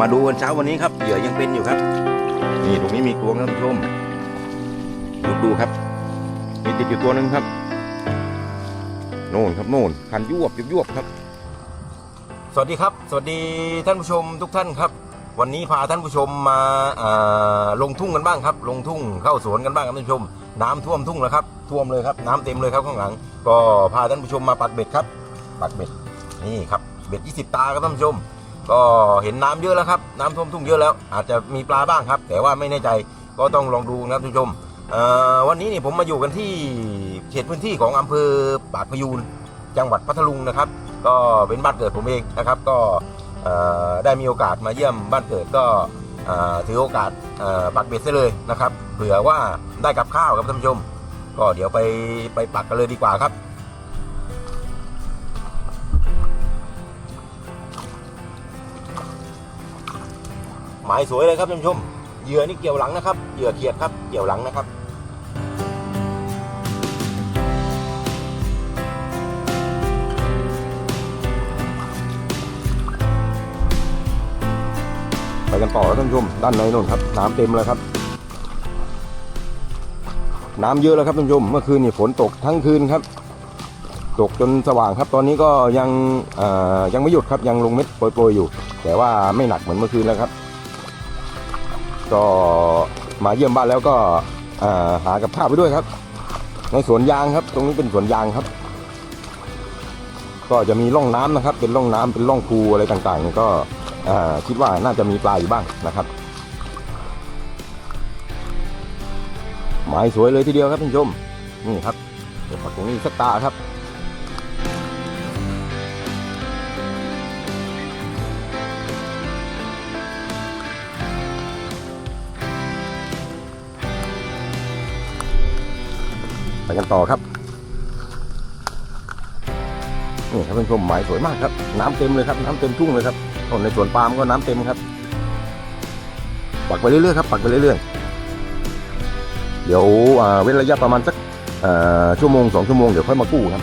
มาดูกันเช้าวันนี้ครับเหยื่อยังเป็นอยู่ครับ นี่ตรงนี้มีตัวครับท่านผู้ชมดูดูครับ มีติดอยู่ตัวหนึ่งครับ โน่นครับโน่นคันยวบยวบครับ สวัสดีครับ สวัสดีท่านผู้ชมทุกท่านครับ วันนี้พาท่านผู้ชมมาาลงทุ่งกันบ้างครับ ลงทุ่งเข้าสวนกันบ้างครับท่านผู้ชม น้ำท่วมทุ่งแล้วครับ ท่วมเลยครับ น้ำเต็มเลยครับข้างหลัง ก็พาท่านผู้ชมมาปักเบ็ดครับ ปักเบ็ด นี่ครับ เบ็ด 20 ตาครับท่านผู้ชม ก็เห็นน้ำเยอะแล้วครับ น้ำท่วมทุ่งเยอะแล้ว อาจจะมีปลาบ้างครับ แต่ว่าไม่แน่ใจก็ต้องลองดูนะครับท่านผู้ชมวันนี้นี่ผมมาอยู่กันที่เขตพื้นที่ของอำเภอปากพยูนจังหวัดพัทลุงนะครับ ก็เป็นบ้านเกิดผมเองนะครับ ก็ได้มีโอกาสมาเยี่ยมบ้านเกิดก็ถือโอกาสปักเบ็ดซะเลยนะครับเผื่อว่าได้กับข้าวครับท่านผู้ชม ก็เดี๋ยวไปไปปักกันเลยดีกว่าครับ หมายสวยเลยครับท่านผู้ชมเหยื่อนี่เกี่ยวหลังนะครับเหยื่อเขียดครับเกี่ยวหลังนะครับไปกันต่อครับท่านผู้ชมด้านในนู่นครับน้ำเต็มเลยครับ น้ำเยอะแล้วครับท่านผู้ชมเมื่อคืนนี่ฝนตกทั้งคืนครับ ตกจนสว่างครับ ตอนนี้ก็ยังยังไม่หยุดครับยังลงเม็ดโปรยๆอยู่ แต่ว่าไม่หนักเหมือนเมื่อคืนแล้วครับ ก็มาเยี่ยมบ้านแล้วก็หากับข้าวไปด้วยครับ ในสวนยางครับ ตรงนี้เป็นสวนยางครับ ก็จะมีร่องน้ำนะครับ เป็นร่องน้ำเป็นร่องคูอะไรต่างๆ ก็คิดว่าน่าจะมีปลาอยู่บ้างนะครับ หมายสวยเลยทีเดียวครับท่านผู้ชมนี่ครับเดี๋ยวปักตรงนี้สักตาครับ ไปกันต่อครับนี่ครับท่านผู้ชมหมายสวยมากครับ น้ำเต็มเลยครับ น้ำเต็มทุ่งเลยครับต้นในสวนปาล์มก็น้ำเต็มครับ ปักไปเรื่อยๆครับ ปักไปเรื่อยๆ เดี๋ยวเว้นระยะประมาณสักชั่วโมงสองชั่วโมงเดี๋ยวค่อยมากู้ครับ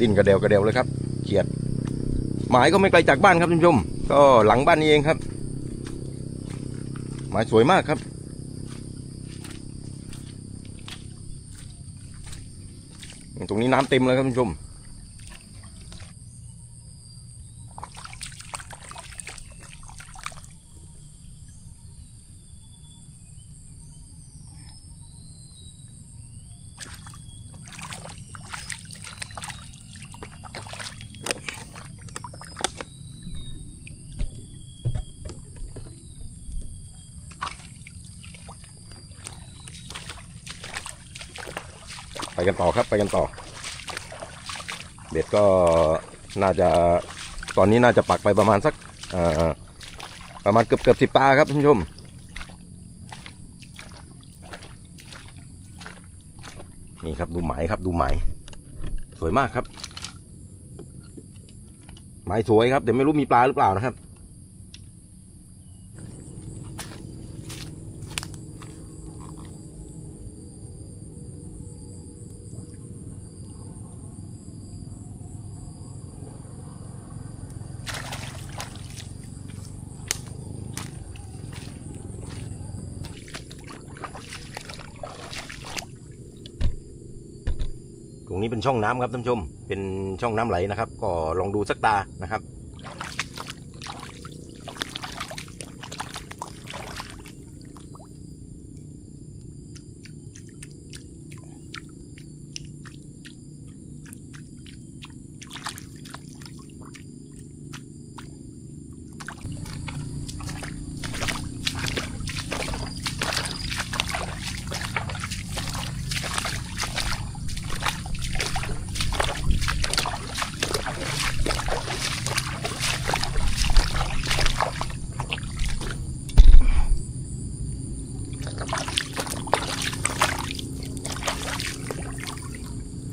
ดิ้นกระเดวกระเดวเลยครับเขียด หมายก็ไม่ไกลจากบ้านครับท่านผู้ชม ก็หลังบ้านนี้เองครับ หมายสวยมากครับตรงนี้น้ำเต็มเลยครับท่านผู้ชม กันต่อครับไปกันต่อ เบ็ดก็น่าจะตอนนี้น่าจะปักไปประมาณสักประมาณเกือบเกือบสิบปลาครับท่านผู้ชมนี่ครับดูหมครับดูหมสวยมากครับหมายสวยครับแต่ไม่รู้มีปลาหรือเปล่านะครับ รงนี้เป็นช่องน้ำครับท่านผู้ชม เป็นช่องน้ำไหลนะครับ ก็ลองดูสักตานะครับ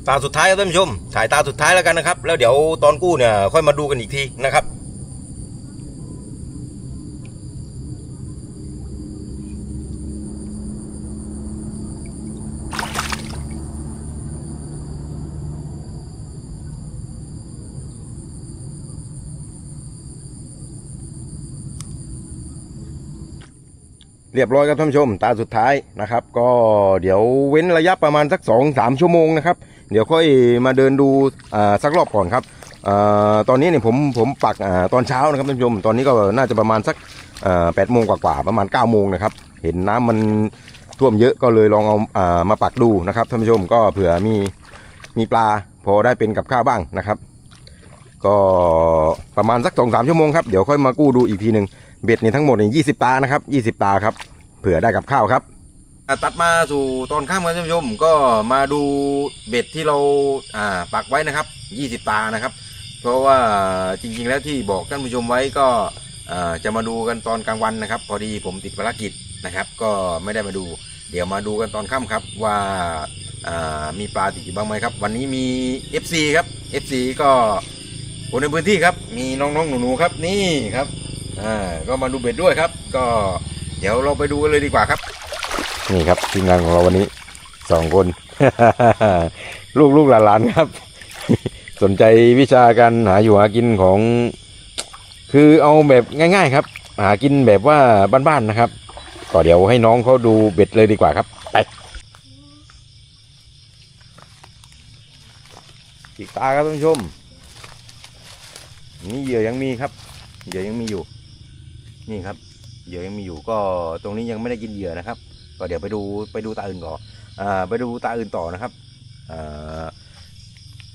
ตาสุดท้ายครับท่านผู้ชมถ่ายตาสุดท้ายแล้วกันนะครับ แล้วเดี๋ยวตอนกู้เนี่ยค่อยมาดูกันอีกทีนะครับ เรียบร้อยครับท่านผู้ชม ตาสุดท้ายนะครับ ก็เดี๋ยวเว้นระยะประมาณสัก2อสามชั่วโมงนะครับ เดี๋ยวค่อยมาเดินดูอ่าสักรอบก่อนครับอาตอนนี้เนี่ยผมผมปักอาตอนเช้านะครับท่านผู้ชม ตอนนี้ก็น่าจะประมาณสักแปดโมงกว่าๆประมาณ9ก้าโมงนะครับ เห็นน้ำมันท่วมเยอะก็เลยลองเอาอามาปักดูนะครับท่านผู้ชมก็เผื่อมีมีปลาพอได้เป็นกับข้าวบ้างนะครับ ก็ประมาณสักสองสามชั่วโมงครับ เดี๋ยวค่อยมากู้ดูอีกทีหนึ่งเบ็ดนี่ทั้งหมดนี่ยี่สิบตานะครับยี่สิบตาครับ เผื่อได้กับข้าวครับ ตัดมาสู่ตอนข้ามกันท่านผู้ชมก็มาดูเบ็ดที่เราอ่าปักไว้นะครับยี่สิบตานะครับ เพราะว่าจริงๆแล้วที่บอกท่านผู้ชมไว้ก็อ่าจะมาดูกันตอนกลางวันนะครับ พอดีผมติดภารกิจนะครับ ก็ไม่ได้มาดู เดี๋ยวมาดูกันตอนค่ำครับว่าอ่ามีปลาติดอยู่บ้างไหมครับ วันนี้มี FC ครับ FC ก็ คนในพื้นที่ครับ มีน้องๆหนูๆครับนี่ครับอ่าก็มาดูเบ็ดด้วยครับ ก็เดี๋ยวเราไปดูกันเลยดีกว่าครับ นี่ครับทีมงานของเราวันนี้สองคน ลูกลูกหลานๆครับ สนใจวิชาการหาอยู่หากินของ คือเอาแบบง่าย ๆครับ หากินแบบว่าบ้านๆนะครับก็เดี๋ยวให้น้องเขาดูเบ็ดเลยดีกว่าครับไปอีกตาครับท่านผู้ชม นี่เหยื่อยังมีครับ เหยื่อยังมีอยู่ นี่ครับ เหยื่อยังมีอยู่ก็ตรงนี้ยังไม่ได้กินเหยื่อนะครับ ก็เดี๋ยวไปดูไปดูตาอื่นก่อนอ่าไปดูตาอื่นต่อนะครับอ่า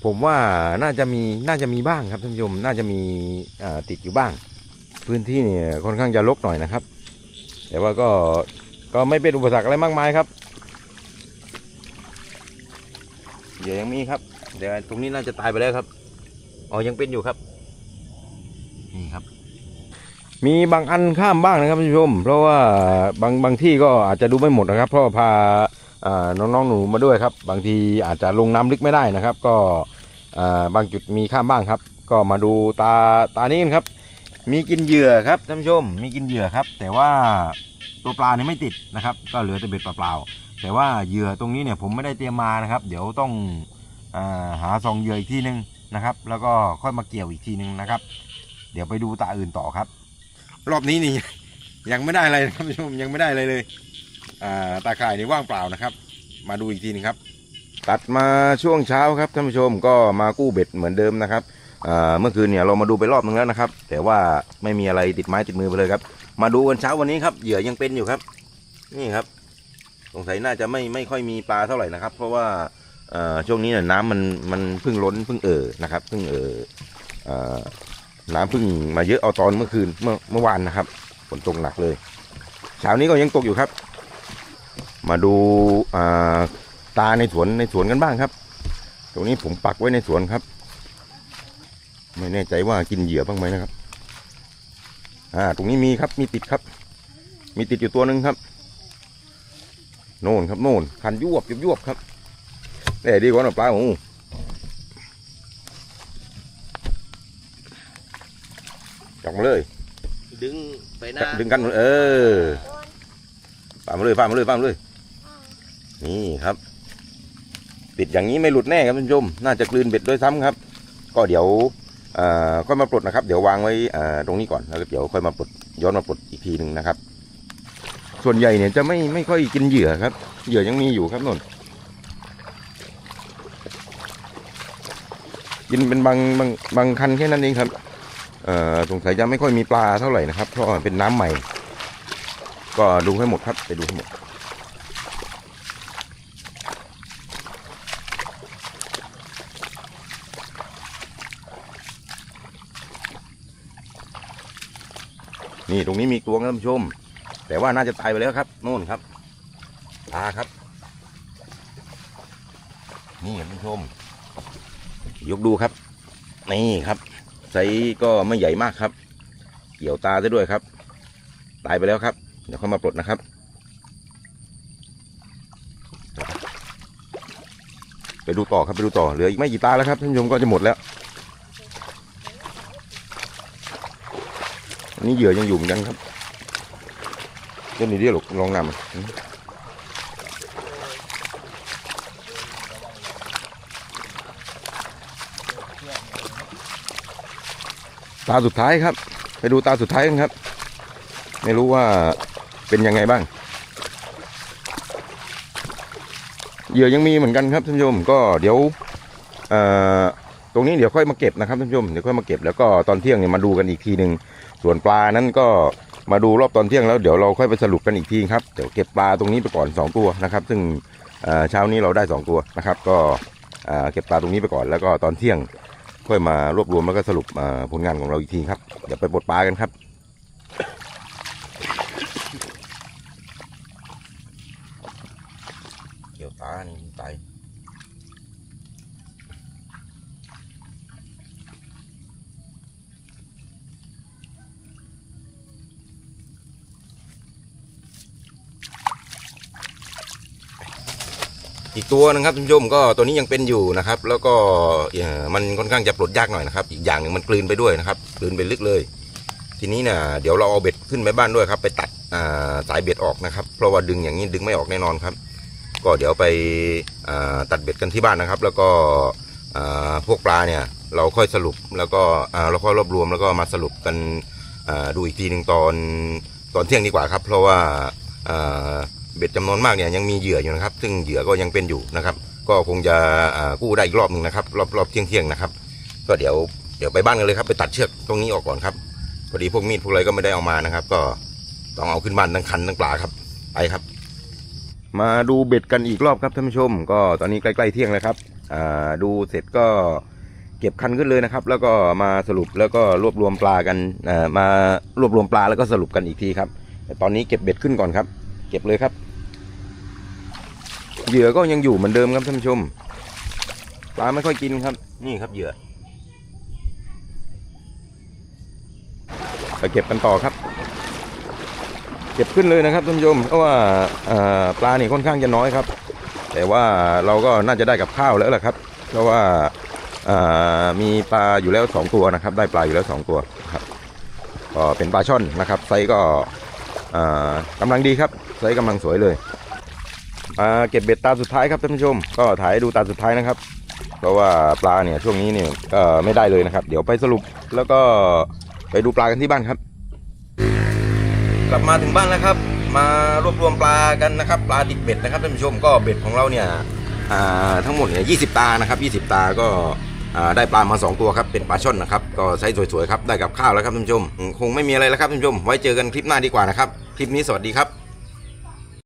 ผมว่าน่าจะมีน่าจะมีบ้างครับท่านผู้ชมน่าจะมีติดอยู่บ้าง พื้นที่เนี่ยค่อนข้างจะรกหน่อยนะครับ แต่ว่าก็ก็ไม่เป็นอุปสรรคอะไรมากมายครับเหยื่อยังมีครับเดี๋ยวตรงนี้น่าจะตายไปแล้วครับอ๋อยังเป็นอยู่ครับ มีบางอันข้ามบ้างนะครับท่านผู้ชม เพราะว่าบางบางที่ก็อาจจะดูไม่หมดนะครับ เพราะพาน้องๆหนูมาด้วยครับ บางทีอาจจะลงน้ำลึกไม่ได้นะครับ ก็บางจุดมีข้ามบ้างครับ ก็มาดูตาตานี้นครับ มีกินเหยื่อครับท่านผู้ชม มีกินเหยื่อครับ แต่ว่าตัวปลาเนี่ยไม่ติดนะครับ ก็เหลือแต่เบ็ดเปล่าๆแต่ว่าเหยื่อตรงนี้เนี่ยผมไม่ได้เตรียมมานะครับ เดี๋ยวต้องอหาซองเหยื่ออีกทีนึงนะครับ แล้วก็ค่อยมาเกี่ยวอีกทีนึงนะครับ เดี๋ยวไปดูตาอื่นต่อครับ รอบนี้นี่ยังไม่ได้อะไรนะครับท่านผู้ชมยังไม่ได้อะไรเลยอ่าตาข่ายนี่ว่างเปล่านะครับ มาดูอีกทีนึงครับ ตัดมาช่วงเช้าครับท่านผู้ชมก็มากู้เบ็ดเหมือนเดิมนะครับอ่าเมื่อคืนเนี่ยเรามาดูไปรอบนึงแล้วนะครับ แต่ว่าไม่มีอะไรติดไม้ติดมือไปเลยครับ มาดูกันเช้าวันนี้ครับเหยื่อยังเป็นอยู่ครับ นี่ครับ สงสัยน่าจะไม่ไม่ค่อยมีปลาเท่าไหร่นะครับ เพราะว่าอ่อช่วงนี้เนี่ยน้ำมันมันเพิ่งล้นเพิ่งเอ่อนะครับเพิ่งเอ่อ น้ำพิ่งมาเยอะเอาตอนเมื่อคืนเมื่อเมื่อวานนะครับฝนตกหนักเลยเช้านี้ก็ยังตกอยู่ครับ มาดูาตาในสวนในสวนกันบ้างครับ ตรงนี้ผมปักไว้ในสวนครับ ไม่แน่ใจว่ากินเหยื่อบ้างไหมนะครับอ่าตรงนี้มีครับมีติดครับ มีติดอยู่ตัวหนึ่งครับ โน่นครับโน่นคันยวบยวบครับแต่ดีกว่าหน่อปลาโอ้จับมาเลย ดึงไปหน้าดึงกันเออฟาดมาเลยฟาดมาเลยฟาดมาเลย นี่ครับติดอย่างนี้ไม่หลุดแน่ครับท่านผู้ชม น่าจะกลืนเบ็ดด้วยซ้ำครับ ก็เดี๋ยวเอ่อค่อยมาปลดนะครับ เดี๋ยววางไว้เอ่อตรงนี้ก่อนแล้วก็เดี๋ยวค่อยมาปลดย้อนมาปลดอีกทีหนึ่งนะครับ ส่วนใหญ่เนี่ยจะไม่ไม่ค่อยกินเหยื่อครับ เหยื่อยังมีอยู่ครับนนกินเป็นบางบางบางคันแค่นั้นเองครับเอ่อ สงสัยจะไม่ค่อยมีปลาเท่าไหร่นะครับ เพราะเป็นน้ำใหม่ ก็ดูให้หมดครับ ไปดูให้หมด นี่ตรงนี้มีกลวงท่านผู้ชม แต่ว่าน่าจะตายไปแล้วครับโน่นครับปลาครับ นี่ท่านผู้ชม ยกดูครับ นี่ครับ ไซส์ก็ไม่ใหญ่มากครับ เกี่ยวตาซะด้วยครับ ตายไปแล้วครับ เดี๋ยวเข้ามาปลดนะครับ ไปดูต่อครับไปดูต่อเหลืออีกไม่กี่ตาแล้วครับท่านผู้ชมก็จะหมดแล้วอันนี้เหยื่อยังอยู่เหมือนกันครับเล่นนี่เดียวหรอกลองนำอะอืม ตาสุดท้ายครับ ไปดูตาสุดท้ายกันครับ ไม่รู้ว่าเป็นยังไงบ้างเหยื่อยังมีเหมือนกันครับท่านผู้ชมก็เดี๋ยวตรงนี้เดี๋ยวค่อยมาเก็บนะครับท่านผู้ชมเดี๋ยวค่อยมาเก็บแล้วก็ตอนเที่ยงเนี่ยมาดูกันอีกทีหนึ่งส่วนปลานั้นก็มาดูรอบตอนเที่ยงแล้วเดี๋ยวเราค่อยไปสรุปกันอีกทีครับเดี๋ยวเก็บปลาตรงนี้ไปก่อนสองตัวนะครับ ซึ่งเช้านี้เราได้สองตัวนะครับ ก็เก็บปลาตรงนี้ไปก่อนแล้วก็ตอนเที่ยง ค่อยมารวบรวมแล้วก็สรุปผลงานของเราอีกทีครับ เดี๋ยวไปปลดปลากันครับ เกี่ยวตานี่ตาย อีกตัวนึงครับท่านผู้ชมก็ตัวนี้ยังเป็นอยู่นะครับ แล้วก็มันค่อนข้างจะปลดยากหน่อยนะครับ อีกอย่างหนึ่งมันกลืนไปด้วยนะครับกลืนไปลึกเลย ทีนี้เนี่ยเดี๋ยวเราเอาเบ็ดขึ้นไปบ้านด้วยครับ ไปตัดาสายเบ็ดออกนะครับ เพราะว่าดึงอย่างนี้ดึงไม่ออกแน่นอนครับ ก็เดี๋ยวไปตัดเบ็ดกันที่บ้านนะครับ แล้วก็พวกปลาเนี่ยเราค่อยสรุปแล้วก็เราค่อยรวบรวมแล้วก็มาสรุปกันดูอีกทีหนึ่งตอนตอนเที่ยงดีกว่าครับ เพราะว่า เบ็ดจำนวนมากเนี่ยยังมีเหยื่ออยู่นะครับ ซึ่งเหยื่อก็ยังเป็นอยู่นะครับ ก็คงจะกู้ได้อีกรอบหนึ่งนะครับ รอบรอบเที่ยงเที่ยงๆนะครับ ก็เดี๋ยวเดี๋ยวไปบ้านกันเลยครับไปตัดเชือกตรงนี้ออกก่อนครับพอดีพวกมีดพวกอะไรก็ไม่ได้เอามานะครับ ก็ต้องเอาขึ้นบ้านทั้งคันทั้งปลาครับไปครับ มาดูเบ็ดกันอีกรอบครับท่านผู้ชม ก็ตอนนี้ใกล้ๆเที่ยงแล้วครับดูเสร็จก็เก็บคันขึ้นเลยนะครับ แล้วก็มาสรุปแล้วก็รวบรวมปลากันมารวบรวมปลาแล้วก็สรุปกันอีกทีครับแต่ตอนนี้เก็บเบ็ดขึ้นก่อนครับ เก็บเลยครับ เหยื่อก็ยังอยู่เหมือนเดิมครับท่านผู้ชม ปลาไม่ค่อยกินครับ นี่ครับเหยื่อไปเก็บกันต่อครับ เก็บขึ้นเลยนะครับท่านผู้ชมเพราะว่าเอ่อปลานี่ค่อนข้างจะน้อยครับ แต่ว่าเราก็น่าจะได้กับข้าวแล้วแหละครับ เพราะว่าเอ่อมีปลาอยู่แล้วสองตัวนะครับ ได้ปลาอยู่แล้วสองตัวครับก็เป็นปลาช่อนนะครับ ไซส์ก็เอ่อกำลังดีครับ ไซส์กำลังสวยเลยมาเก็บเบ็ดตาสุดท้ายครับท่านผู้ชม ก็ถ่ายดูตาสุดท้ายนะครับ เพราะว่าปลาเนี่ยช่วงนี้เนี่ยก็ไม่ได้เลยนะครับ เดี๋ยวไปสรุปแล้วก็ไปดูปลากันที่บ้านครับ กลับมาถึงบ้านแล้วครับ มารวบรวมปลากันนะครับ ปลาดิบเบ็ดนะครับท่านผู้ชมก็เบ็ดของเราเนี่ยทั้งหมดเนี่ยยีตานะครับ20 ตาก็ได้ปลามา 2 ตัวครับเป็นปลาช่อนนะครับก็ไซส์สวยๆครับได้กับข้าวแล้วครับท่านผู้ชม คงไม่มีอะไรแล้วครับท่านผู้ชม ไว้เจอกันคลิปหน้าดีกว่านะครับ คลิปนี้สวัสดีครับ